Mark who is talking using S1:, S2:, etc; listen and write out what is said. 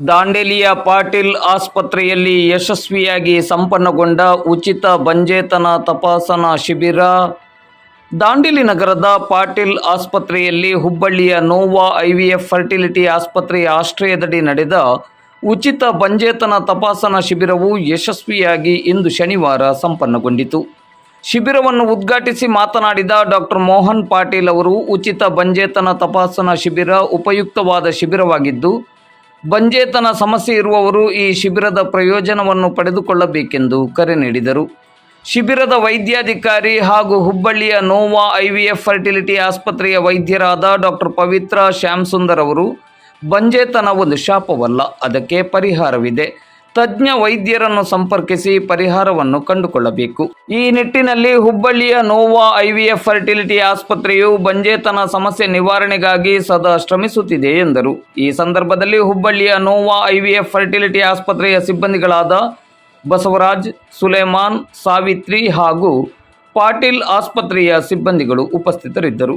S1: ದಾಂಡೇಲಿಯ ಪಾಟೀಲ್ ಆಸ್ಪತ್ರೆಯಲ್ಲಿ ಯಶಸ್ವಿಯಾಗಿ ಸಂಪನ್ನಗೊಂಡ ಉಚಿತ ಬಂಜೇತನ ತಪಾಸಣಾ ಶಿಬಿರ. ದಾಂಡೇಲಿ ನಗರದ ಪಾಟೀಲ್ ಆಸ್ಪತ್ರೆಯಲ್ಲಿ ಹುಬ್ಬಳ್ಳಿಯ ನೋವಾ ಐವಿಎಫ್ ಫರ್ಟಿಲಿಟಿ ಆಸ್ಪತ್ರೆಯ ಆಶ್ರಯದಡಿ ನಡೆದ ಉಚಿತ ಬಂಜೇತನ ತಪಾಸಣಾ ಶಿಬಿರವು ಯಶಸ್ವಿಯಾಗಿ ಇಂದು ಶನಿವಾರ ಸಂಪನ್ನಗೊಂಡಿತು. ಶಿಬಿರವನ್ನು ಉದ್ಘಾಟಿಸಿ ಮಾತನಾಡಿದ ಡಾಕ್ಟರ್ ಮೋಹನ್ ಪಾಟೀಲ್ ಅವರು, ಉಚಿತ ಬಂಜೇತನ ತಪಾಸಣಾ ಶಿಬಿರ ಉಪಯುಕ್ತವಾದ ಶಿಬಿರವಾಗಿದ್ದು ಬಂಜೇತನ ಸಮಸ್ಯೆ ಇರುವವರು ಈ ಶಿಬಿರದ ಪ್ರಯೋಜನವನ್ನು ಪಡೆದುಕೊಳ್ಳಬೇಕೆಂದು ಕರೆ ನೀಡಿದರು. ಶಿಬಿರದ ವೈದ್ಯಾಧಿಕಾರಿ ಹಾಗೂ ಹುಬ್ಬಳ್ಳಿಯ ನೋವಾ ಐವಿಎಫ್ ಫರ್ಟಿಲಿಟಿ ಆಸ್ಪತ್ರೆಯ ವೈದ್ಯರಾದ ಡಾಕ್ಟರ್ ಪವಿತ್ರ ಶ್ಯಾಮ್ಸುಂದರ್ ಅವರು, ಬಂಜೇತನ ಒಂದು ಶಾಪವಲ್ಲ, ಅದಕ್ಕೆ ಪರಿಹಾರವಿದೆ. ತಜ್ಞ ವೈದ್ಯರನ್ನು ಸಂಪರ್ಕಿಸಿ ಪರಿಹಾರವನ್ನು ಕಂಡುಕೊಳ್ಳಬೇಕು. ಈ ನಿಟ್ಟಿನಲ್ಲಿ ಹುಬ್ಬಳ್ಳಿಯ ನೋವಾ ಐವಿಎಫ್ ಫರ್ಟಿಲಿಟಿ ಆಸ್ಪತ್ರೆಯು ಬಂಜೇತನ ಸಮಸ್ಯೆ ನಿವಾರಣೆಗಾಗಿ ಸದಾ ಶ್ರಮಿಸುತ್ತಿದೆ ಎಂದರು. ಈ ಸಂದರ್ಭದಲ್ಲಿ ಹುಬ್ಬಳ್ಳಿಯ ನೋವಾ ಐವಿಎಫ್ ಫರ್ಟಿಲಿಟಿ ಆಸ್ಪತ್ರೆಯ ಸಿಬ್ಬಂದಿಗಳಾದ ಬಸವರಾಜ್, ಸುಲೇಮಾನ್, ಸಾವಿತ್ರಿ ಹಾಗೂ ಪಾಟೀಲ್ ಆಸ್ಪತ್ರೆಯ ಸಿಬ್ಬಂದಿಗಳು ಉಪಸ್ಥಿತರಿದ್ದರು.